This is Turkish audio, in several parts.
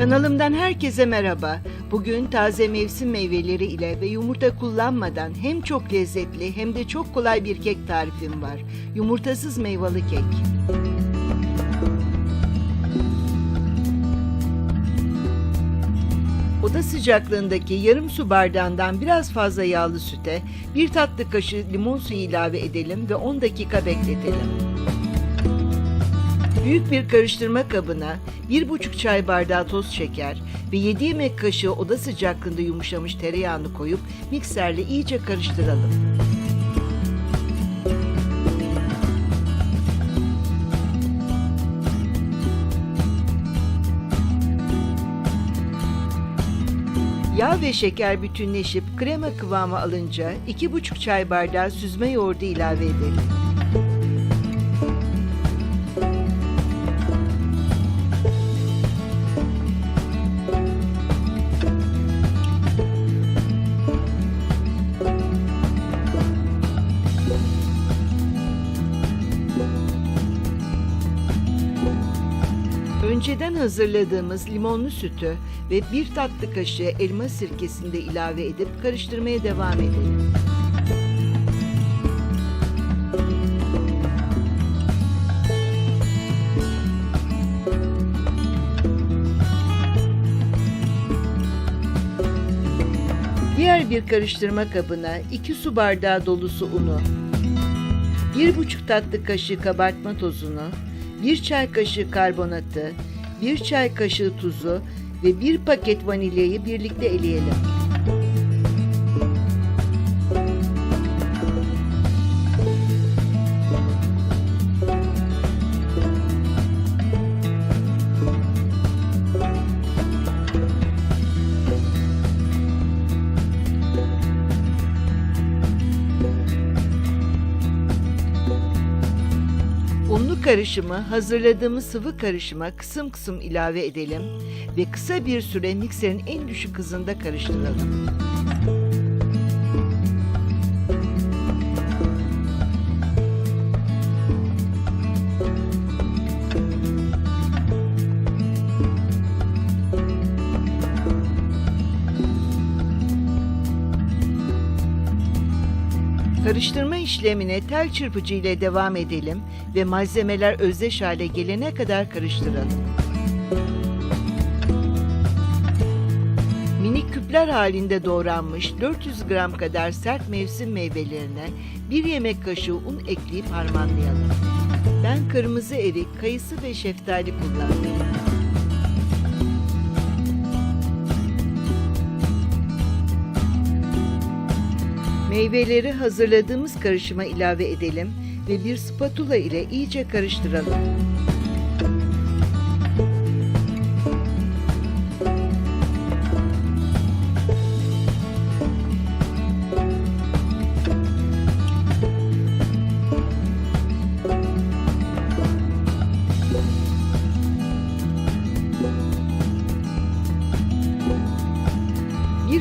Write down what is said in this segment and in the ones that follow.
Kanalımdan herkese merhaba. Bugün taze mevsim meyveleri ile ve yumurta kullanmadan hem çok lezzetli hem de çok kolay bir kek tarifim var. Yumurtasız meyveli kek. Oda sıcaklığındaki yarım su bardağından biraz fazla yağlı süte bir tatlı kaşığı limon suyu ilave edelim ve 10 dakika bekletelim. Büyük bir karıştırma kabına 1,5 çay bardağı toz şeker ve 7 yemek kaşığı oda sıcaklığında yumuşamış tereyağını koyup mikserle iyice karıştıralım. Yağ ve şeker bütünleşip krema kıvamı alınca 2,5 çay bardağı süzme yoğurdu ilave edelim. Önceden hazırladığımız limonlu sütü ve bir tatlı kaşığı elma sirkesini de ilave edip karıştırmaya devam edelim. Diğer bir karıştırma kabına 2 su bardağı dolusu unu, 1,5 tatlı kaşığı kabartma tozunu, 1 çay kaşığı karbonatı, 1 çay kaşığı tuzu ve 1 paket vanilyayı birlikte eleyelim. Karışımı hazırladığımız sıvı karışıma kısım kısım ilave edelim ve kısa bir süre mikserin en düşük hızında karıştıralım. Karıştırma işlemine tel çırpıcı ile devam edelim ve malzemeler özdeş hale gelene kadar karıştıralım. Minik küpler halinde doğranmış 400 gram kadar sert mevsim meyvelerine bir yemek kaşığı un ekleyip harmanlayalım. Ben kırmızı erik, kayısı ve şeftali kullandım. Meyveleri hazırladığımız karışıma ilave edelim ve bir spatula ile iyice karıştıralım.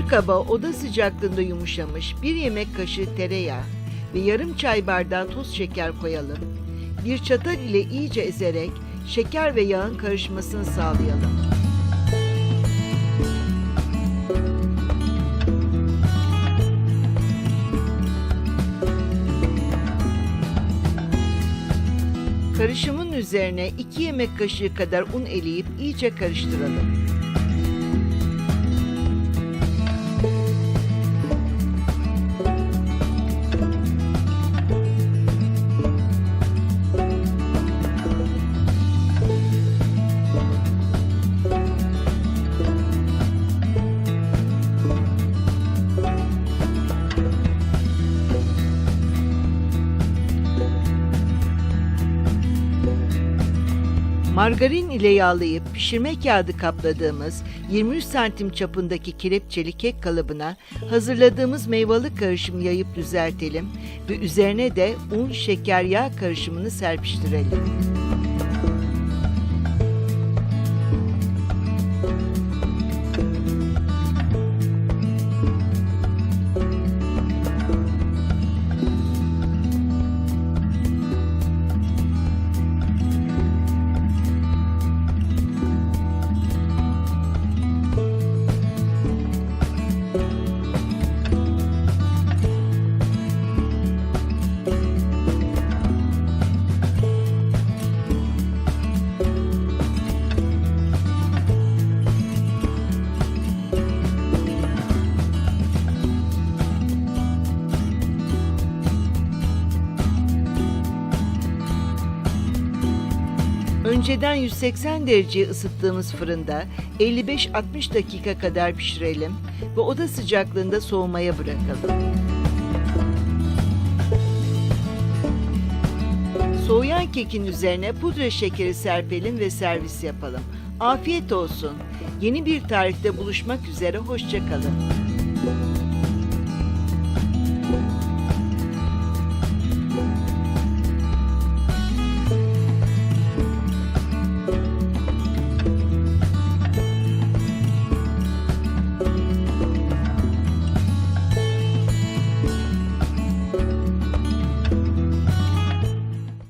Kaba oda sıcaklığında yumuşamış bir yemek kaşığı tereyağı ve yarım çay bardağı toz şeker koyalım. Bir çatal ile iyice ezerek şeker ve yağın karışmasını sağlayalım. Karışımın üzerine 2 yemek kaşığı kadar un eleyip iyice karıştıralım. Margarin ile yağlayıp pişirme kağıdı kapladığımız 23 santim çapındaki kelepçeli kek kalıbına hazırladığımız meyveli karışımı yayıp düzeltelim ve üzerine de un, şeker, yağ karışımını serpiştirelim. Önceden 180 dereceye ısıttığımız fırında 55-60 dakika kadar pişirelim ve oda sıcaklığında soğumaya bırakalım. Soğuyan kekin üzerine pudra şekeri serpelim ve servis yapalım. Afiyet olsun. Yeni bir tarifte buluşmak üzere, hoşçakalın.